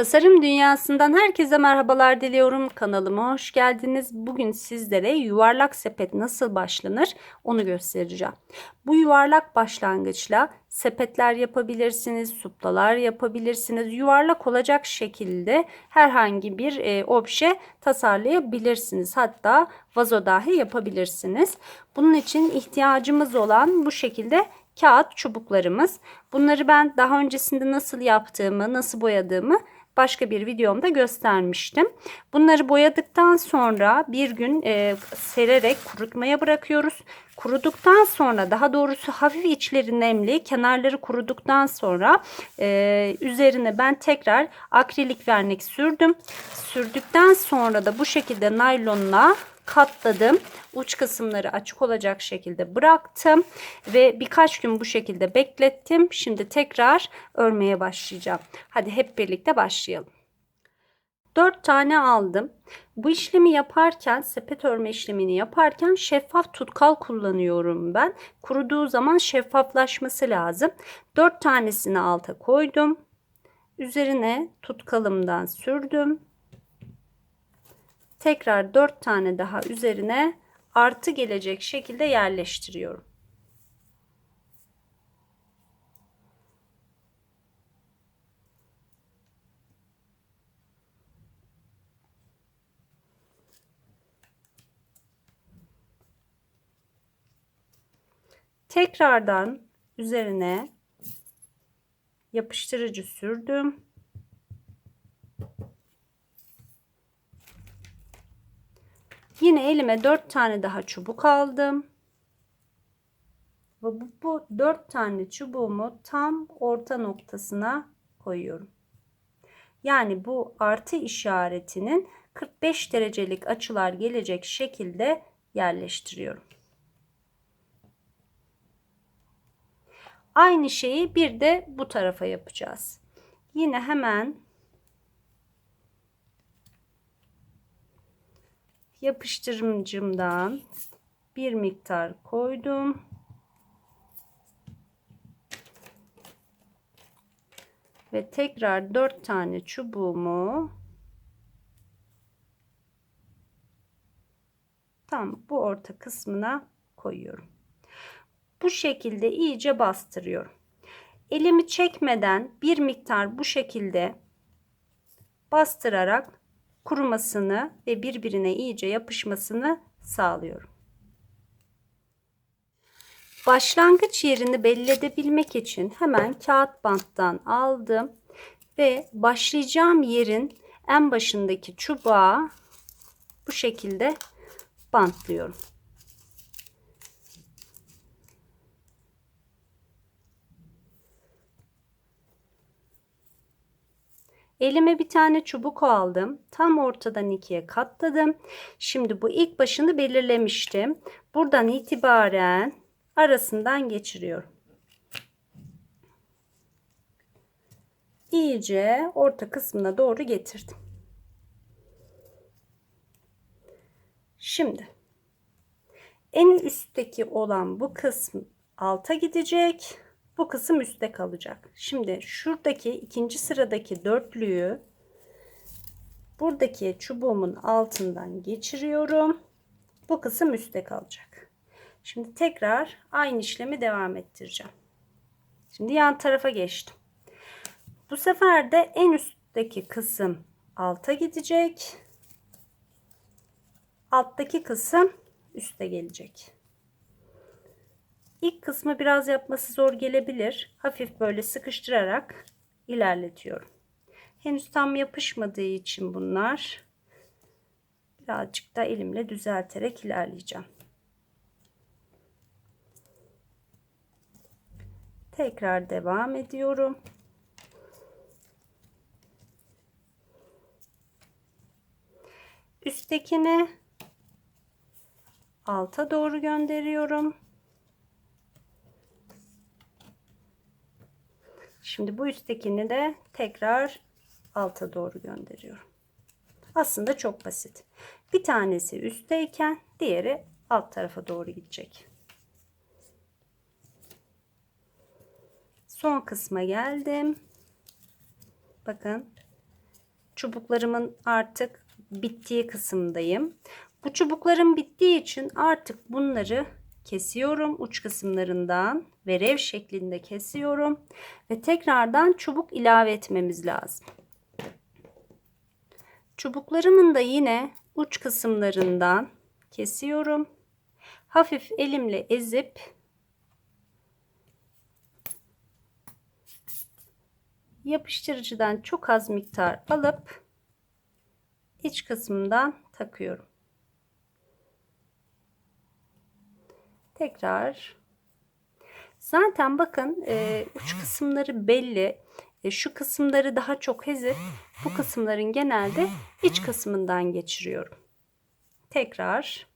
Tasarım dünyasından herkese merhabalar diliyorum. Kanalıma hoş geldiniz. Bugün sizlere yuvarlak sepet nasıl başlanır onu göstereceğim. Bu yuvarlak başlangıçla sepetler yapabilirsiniz, suplalar yapabilirsiniz. Yuvarlak olacak şekilde herhangi bir e, obje tasarlayabilirsiniz. Hatta vazo dahi yapabilirsiniz. Bunun için ihtiyacımız olan bu şekilde kağıt çubuklarımız. Bunları ben daha öncesinde nasıl yaptığımı, nasıl boyadığımı başka bir videomda göstermiştim. Bunları boyadıktan sonra bir gün e, sererek kurutmaya bırakıyoruz. Kuruduktan sonra daha doğrusu hafif içleri nemli kenarları kuruduktan sonra e, üzerine ben tekrar akrilik vernik sürdüm. Sürdükten sonra da bu şekilde naylonla katladım. Uç kısımları açık olacak şekilde bıraktım ve birkaç gün bu şekilde beklettim. Şimdi tekrar örmeye başlayacağım. Hadi hep birlikte başlayalım. 4 tane aldım. Bu işlemi yaparken sepet örme işlemini yaparken şeffaf tutkal kullanıyorum ben. Kuruduğu zaman şeffaflaşması lazım. 4 tanesini alta koydum. Üzerine tutkalımdan sürdüm. Tekrar 4 tane daha üzerine artı gelecek şekilde yerleştiriyorum. Tekrardan üzerine yapıştırıcı sürdüm. Yine elime 4 tane daha çubuk aldım. Ve bu, bu 4 tane çubuğumu tam orta noktasına koyuyorum. Yani bu artı işaretinin 45 derecelik açılar gelecek şekilde yerleştiriyorum. Aynı şeyi bir de bu tarafa yapacağız. Yine hemen yapıştırıcımdan bir miktar koydum. Ve tekrar 4 tane çubuğumu tam bu orta kısmına koyuyorum. Bu şekilde iyice bastırıyorum. Elimi çekmeden bir miktar bu şekilde bastırarak kurumasını ve birbirine iyice yapışmasını sağlıyorum. Başlangıç yerini belli edebilmek için hemen kağıt banttan aldım ve başlayacağım yerin en başındaki çubuğa bu şekilde bantlıyorum. Elime bir tane çubuk aldım. Tam ortadan ikiye katladım. Şimdi bu ilk başını belirlemiştim. Buradan itibaren arasından geçiriyorum. İyice orta kısmına doğru getirdim. Şimdi en üstteki olan bu kısım alta gidecek bu kısım üstte kalacak. Şimdi şuradaki ikinci sıradaki dörtlüyü buradaki çubuğumun altından geçiriyorum. Bu kısım üstte kalacak. Şimdi tekrar aynı işlemi devam ettireceğim. Şimdi yan tarafa geçtim. Bu sefer de en üstteki kısım alta gidecek. Alttaki kısım üste gelecek. İlk kısmı biraz yapması zor gelebilir. Hafif böyle sıkıştırarak ilerletiyorum. Henüz tam yapışmadığı için bunlar birazcık da elimle düzelterek ilerleyeceğim. Tekrar devam ediyorum. Üsttekini alta doğru gönderiyorum. Şimdi bu üsttekini de tekrar alta doğru gönderiyorum. Aslında çok basit. Bir tanesi üstteyken diğeri alt tarafa doğru gidecek. Son kısma geldim. Bakın çubuklarımın artık bittiği kısımdayım. Bu çubuklarım bittiği için artık bunları kesiyorum uç kısımlarından ve rev şeklinde kesiyorum ve tekrardan çubuk ilave etmemiz lazım. Çubuklarımın da yine uç kısımlarından kesiyorum. Hafif elimle ezip yapıştırıcıdan çok az miktar alıp iç kısmından takıyorum. Tekrar zaten bakın e, uç kısımları belli. E, şu kısımları daha çok ezip bu kısımların genelde iç kısmından geçiriyorum. Tekrar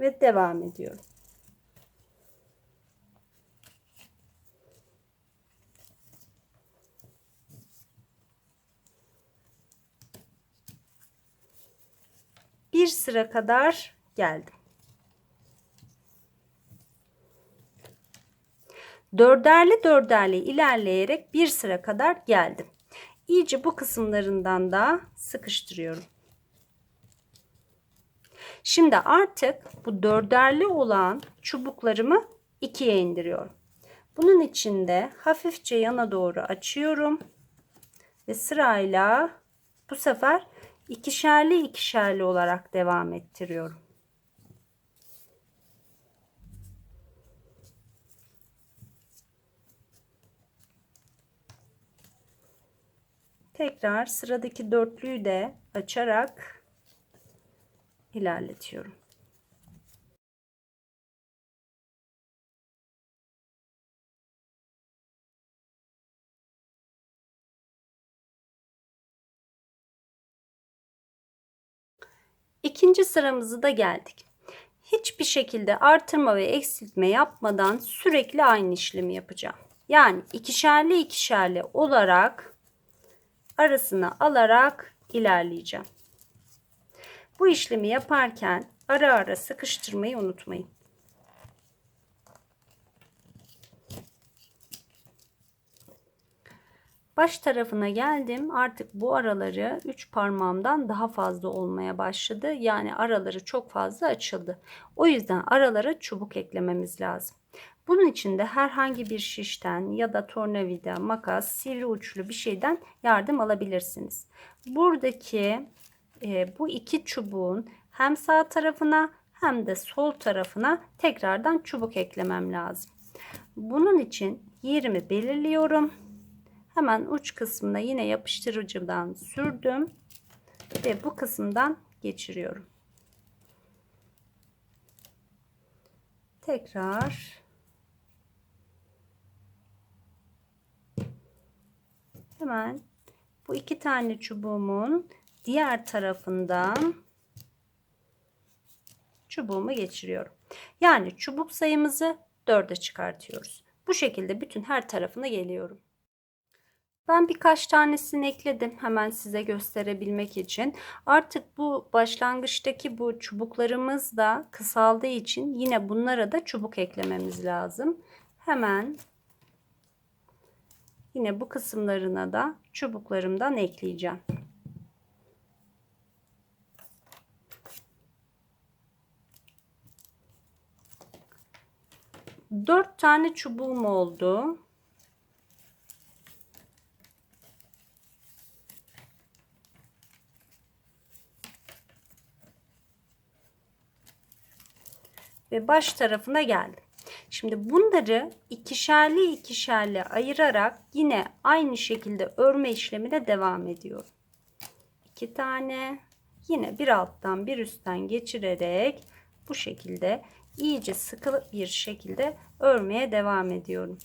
ve devam ediyorum. Bir sıra kadar geldim. Dörderli dörderli ilerleyerek bir sıra kadar geldim. İyice bu kısımlarından da sıkıştırıyorum. Şimdi artık bu dörderli olan çubuklarımı ikiye indiriyorum. Bunun için de hafifçe yana doğru açıyorum. Ve sırayla bu sefer ikişerli ikişerli olarak devam ettiriyorum. Tekrar sıradaki dörtlüyü de açarak ilerletiyorum. İkinci sıramızı da geldik. Hiçbir şekilde artırma ve eksiltme yapmadan sürekli aynı işlemi yapacağım. Yani ikişerli ikişerli olarak arasına alarak ilerleyeceğim. Bu işlemi yaparken ara ara sıkıştırmayı unutmayın. Baş tarafına geldim. Artık bu araları 3 parmağımdan daha fazla olmaya başladı. Yani araları çok fazla açıldı. O yüzden aralara çubuk eklememiz lazım. Bunun için de herhangi bir şişten ya da tornavida, makas, sivri uçlu bir şeyden yardım alabilirsiniz. Buradaki e, bu iki çubuğun hem sağ tarafına hem de sol tarafına tekrardan çubuk eklemem lazım. Bunun için yerimi belirliyorum. Hemen uç kısmına yine yapıştırıcıdan sürdüm ve bu kısımdan geçiriyorum. Tekrar hemen bu iki tane çubuğumun diğer tarafından çubuğumu geçiriyorum. Yani çubuk sayımızı 4'e çıkartıyoruz. Bu şekilde bütün her tarafına geliyorum. Ben birkaç tanesini ekledim hemen size gösterebilmek için. Artık bu başlangıçtaki bu çubuklarımız da kısaldığı için yine bunlara da çubuk eklememiz lazım. Hemen yine bu kısımlarına da çubuklarımdan ekleyeceğim. 4 tane çubuğum oldu. Ve baş tarafına geldim. Şimdi bunları ikişerli ikişerli ayırarak yine aynı şekilde örme işlemine devam ediyorum. 2 tane yine bir alttan bir üstten geçirerek bu şekilde iyice sıkı bir şekilde örmeye devam ediyorum.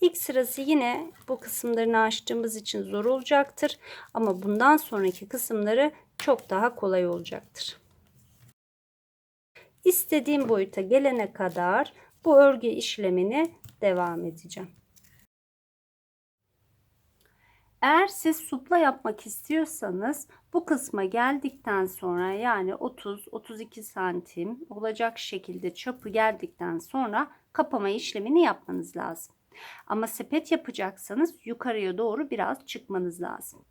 İlk sırası yine bu kısımlarını açtığımız için zor olacaktır. Ama bundan sonraki kısımları çok daha kolay olacaktır. istediğim boyuta gelene kadar bu örgü işlemini devam edeceğim. Eğer siz supla yapmak istiyorsanız bu kısma geldikten sonra yani 30-32 santim olacak şekilde çapı geldikten sonra kapama işlemini yapmanız lazım. Ama sepet yapacaksanız yukarıya doğru biraz çıkmanız lazım.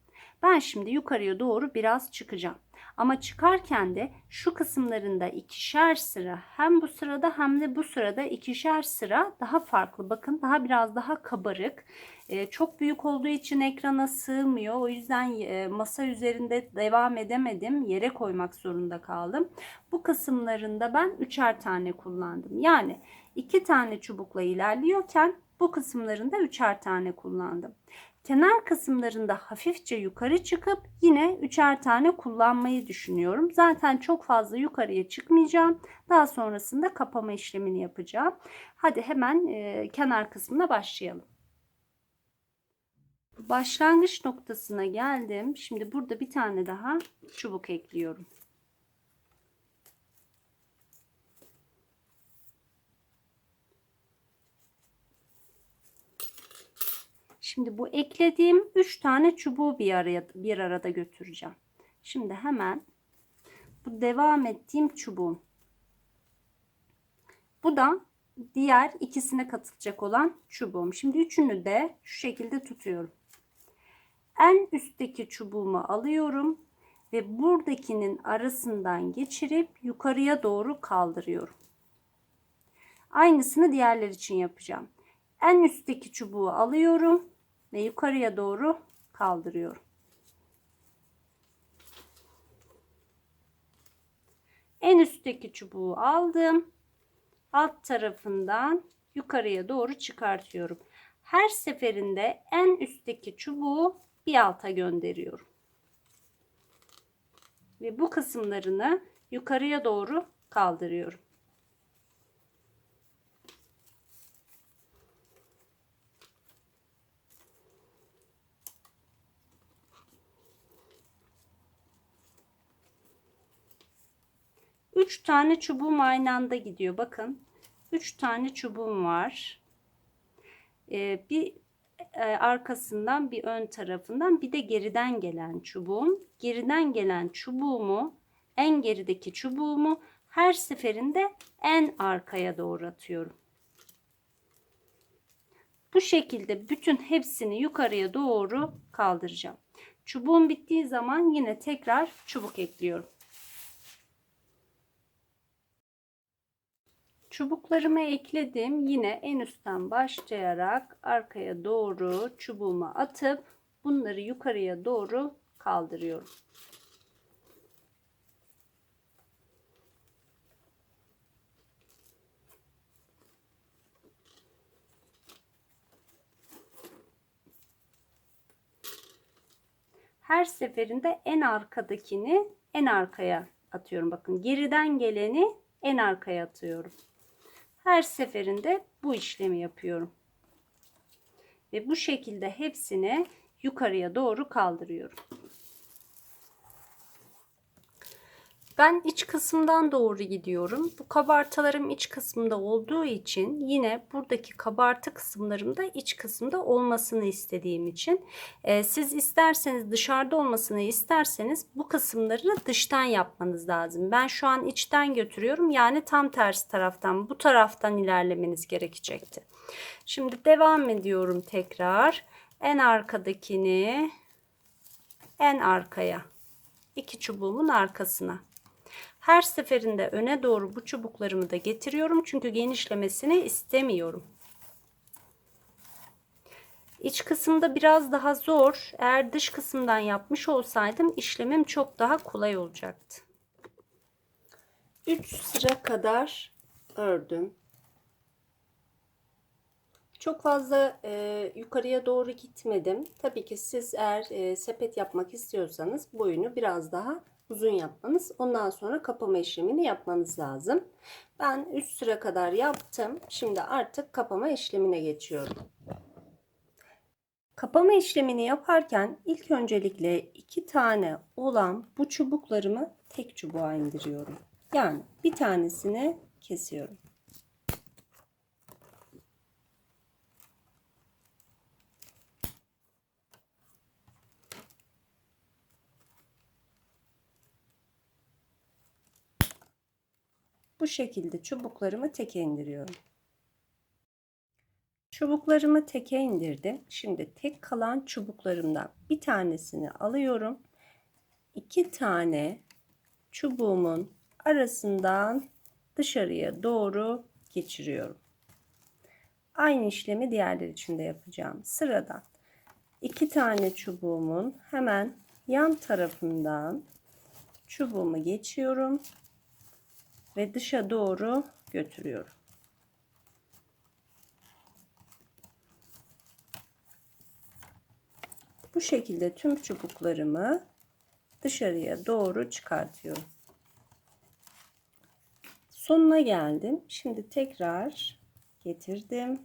Ben şimdi yukarıya doğru biraz çıkacağım. Ama çıkarken de şu kısımlarında ikişer sıra hem bu sırada hem de bu sırada ikişer sıra daha farklı. Bakın daha biraz daha kabarık. Ee, çok büyük olduğu için ekrana sığmıyor. O yüzden e, masa üzerinde devam edemedim. Yere koymak zorunda kaldım. Bu kısımlarında ben üçer tane kullandım. Yani iki tane çubukla ilerliyorken bu kısımlarında üçer tane kullandım. Kenar kısımlarında hafifçe yukarı çıkıp yine üçer tane kullanmayı düşünüyorum. Zaten çok fazla yukarıya çıkmayacağım. Daha sonrasında kapama işlemini yapacağım. Hadi hemen e, kenar kısmına başlayalım. Başlangıç noktasına geldim. Şimdi burada bir tane daha çubuk ekliyorum. Şimdi bu eklediğim 3 tane çubuğu bir araya bir arada götüreceğim. Şimdi hemen bu devam ettiğim çubuğum. Bu da diğer ikisine katılacak olan çubuğum. Şimdi üçünü de şu şekilde tutuyorum. En üstteki çubuğumu alıyorum ve buradakinin arasından geçirip yukarıya doğru kaldırıyorum. Aynısını diğerler için yapacağım. En üstteki çubuğu alıyorum ve yukarıya doğru kaldırıyorum. En üstteki çubuğu aldım. Alt tarafından yukarıya doğru çıkartıyorum. Her seferinde en üstteki çubuğu bir alta gönderiyorum. Ve bu kısımlarını yukarıya doğru kaldırıyorum. Üç tane çubuğum aynı anda gidiyor. Bakın. Üç tane çubuğum var. Ee, bir e, arkasından bir ön tarafından bir de geriden gelen çubuğum. Geriden gelen çubuğumu en gerideki çubuğumu her seferinde en arkaya doğru atıyorum. Bu şekilde bütün hepsini yukarıya doğru kaldıracağım. Çubuğum bittiği zaman yine tekrar çubuk ekliyorum. Çubuklarımı ekledim. Yine en üstten başlayarak arkaya doğru çubuğumu atıp bunları yukarıya doğru kaldırıyorum. Her seferinde en arkadakini en arkaya atıyorum. Bakın geriden geleni en arkaya atıyorum. Her seferinde bu işlemi yapıyorum. Ve bu şekilde hepsini yukarıya doğru kaldırıyorum. Ben iç kısımdan doğru gidiyorum. Bu kabartalarım iç kısmında olduğu için yine buradaki kabartı kısımlarım da iç kısımda olmasını istediğim için e, siz isterseniz dışarıda olmasını isterseniz bu kısımları dıştan yapmanız lazım. Ben şu an içten götürüyorum. Yani tam tersi taraftan bu taraftan ilerlemeniz gerekecekti. Şimdi devam ediyorum tekrar. En arkadakini en arkaya iki çubuğumun arkasına her seferinde öne doğru bu çubuklarımı da getiriyorum. Çünkü genişlemesini istemiyorum. İç kısımda biraz daha zor. Eğer dış kısımdan yapmış olsaydım işlemim çok daha kolay olacaktı. 3 sıra kadar ördüm. Çok fazla e, yukarıya doğru gitmedim. Tabii ki siz eğer e, sepet yapmak istiyorsanız boyunu biraz daha uzun yapmanız. Ondan sonra kapama işlemini yapmanız lazım. Ben 3 sıra kadar yaptım. Şimdi artık kapama işlemine geçiyorum. Kapama işlemini yaparken ilk öncelikle iki tane olan bu çubuklarımı tek çubuğa indiriyorum. Yani bir tanesini kesiyorum. Bu şekilde çubuklarımı teke indiriyorum. Çubuklarımı teke indirdim. Şimdi tek kalan çubuklarımdan bir tanesini alıyorum. İki tane çubuğumun arasından dışarıya doğru geçiriyorum. Aynı işlemi diğerler için de yapacağım. Sıradan iki tane çubuğumun hemen yan tarafından çubuğumu geçiyorum ve dışa doğru götürüyorum. Bu şekilde tüm çubuklarımı dışarıya doğru çıkartıyorum. Sonuna geldim. Şimdi tekrar getirdim.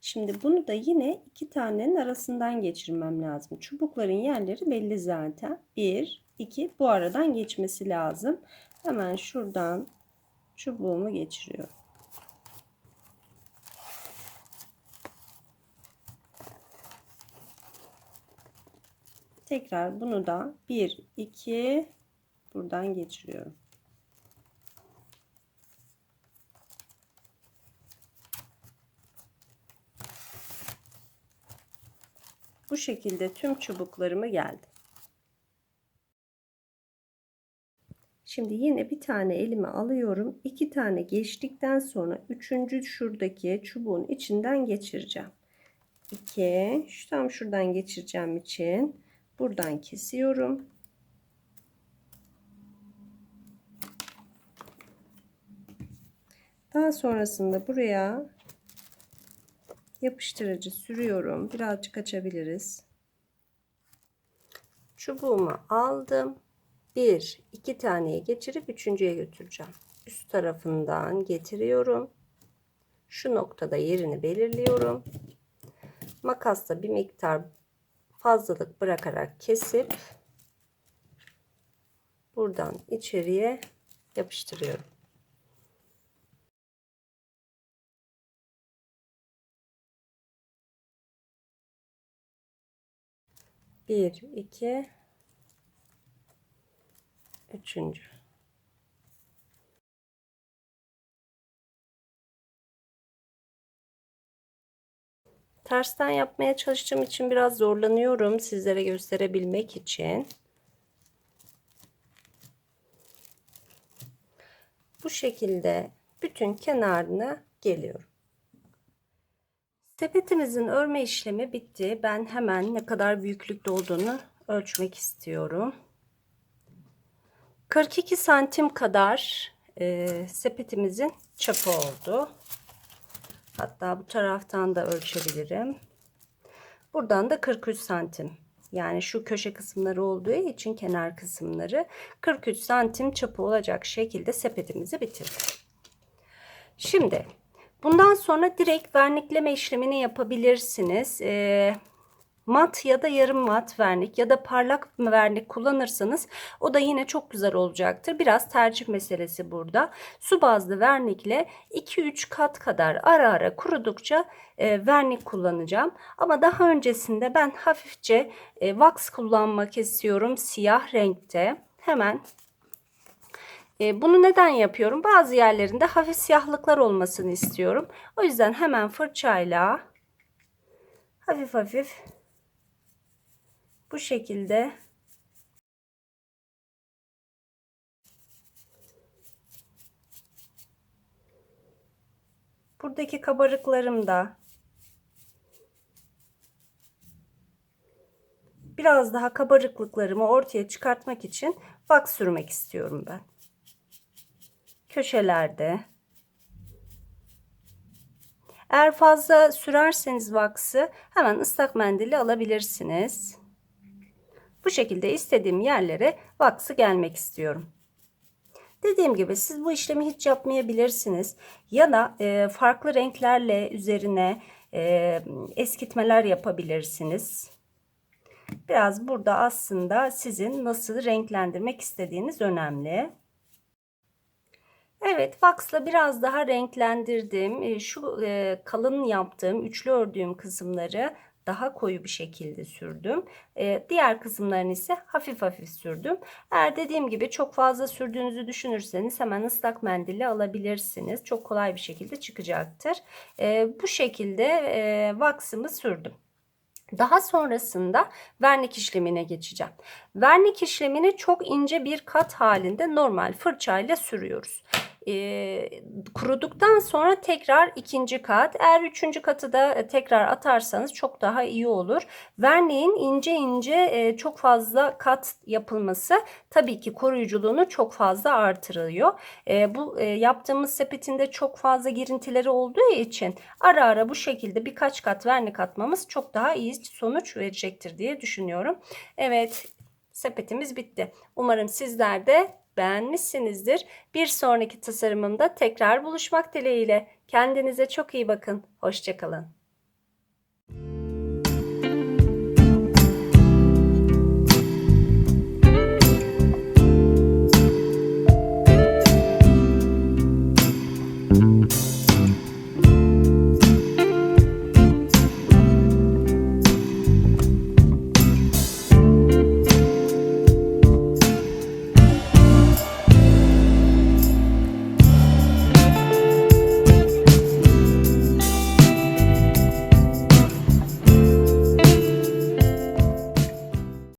Şimdi bunu da yine iki tanenin arasından geçirmem lazım. Çubukların yerleri belli zaten. Bir, iki bu aradan geçmesi lazım. Hemen şuradan çubuğumu geçiriyorum. Tekrar bunu da 1 2 buradan geçiriyorum. Bu şekilde tüm çubuklarımı geldi. Şimdi yine bir tane elime alıyorum. iki tane geçtikten sonra üçüncü şuradaki çubuğun içinden geçireceğim. 2 şu tam şuradan geçireceğim için buradan kesiyorum. Daha sonrasında buraya yapıştırıcı sürüyorum. Birazcık açabiliriz. Çubuğumu aldım. Bir, iki taneye geçirip üçüncüye götüreceğim. Üst tarafından getiriyorum. Şu noktada yerini belirliyorum. Makasla bir miktar fazlalık bırakarak kesip buradan içeriye yapıştırıyorum. Bir, iki, üçüncü. Tersten yapmaya çalıştığım için biraz zorlanıyorum sizlere gösterebilmek için. Bu şekilde bütün kenarına geliyorum. Sepetimizin örme işlemi bitti. Ben hemen ne kadar büyüklükte olduğunu ölçmek istiyorum. 42 santim kadar e, sepetimizin çapı oldu. Hatta bu taraftan da ölçebilirim. Buradan da 43 santim. Yani şu köşe kısımları olduğu için kenar kısımları 43 santim çapı olacak şekilde sepetimizi bitirdik. Şimdi bundan sonra direkt vernikleme işlemini yapabilirsiniz. Ee, mat ya da yarım mat vernik ya da parlak vernik kullanırsanız o da yine çok güzel olacaktır. Biraz tercih meselesi burada. Su bazlı vernikle 2-3 kat kadar ara ara kurudukça e, vernik kullanacağım. Ama daha öncesinde ben hafifçe e, wax kullanmak istiyorum siyah renkte. Hemen e, bunu neden yapıyorum? Bazı yerlerinde hafif siyahlıklar olmasını istiyorum. O yüzden hemen fırçayla hafif hafif bu şekilde buradaki kabarıklarım da biraz daha kabarıklıklarımı ortaya çıkartmak için wax sürmek istiyorum ben. Köşelerde. Eğer fazla sürerseniz wax'ı hemen ıslak mendili alabilirsiniz. Bu şekilde istediğim yerlere vaksı gelmek istiyorum. Dediğim gibi siz bu işlemi hiç yapmayabilirsiniz. Ya da e, farklı renklerle üzerine e, eskitmeler yapabilirsiniz. Biraz burada aslında sizin nasıl renklendirmek istediğiniz önemli. Evet, wax'la biraz daha renklendirdim. E, Şu e, kalın yaptığım, üçlü ördüğüm kısımları daha koyu bir şekilde sürdüm. E, diğer kısımlarını ise hafif hafif sürdüm. Eğer dediğim gibi çok fazla sürdüğünüzü düşünürseniz hemen ıslak mendille alabilirsiniz. Çok kolay bir şekilde çıkacaktır. E, bu şekilde e, wax'ımı sürdüm. Daha sonrasında vernik işlemine geçeceğim. Vernik işlemini çok ince bir kat halinde normal fırçayla sürüyoruz. Ee, kuruduktan sonra tekrar ikinci kat. Eğer üçüncü katı da e, tekrar atarsanız çok daha iyi olur. Verniğin ince ince e, çok fazla kat yapılması tabii ki koruyuculuğunu çok fazla artırıyor. E, bu e, yaptığımız sepetinde çok fazla girintileri olduğu için ara ara bu şekilde birkaç kat vernik atmamız çok daha iyi sonuç verecektir diye düşünüyorum. Evet sepetimiz bitti. Umarım sizler de beğenmişsinizdir. Bir sonraki tasarımımda tekrar buluşmak dileğiyle. Kendinize çok iyi bakın. Hoşçakalın.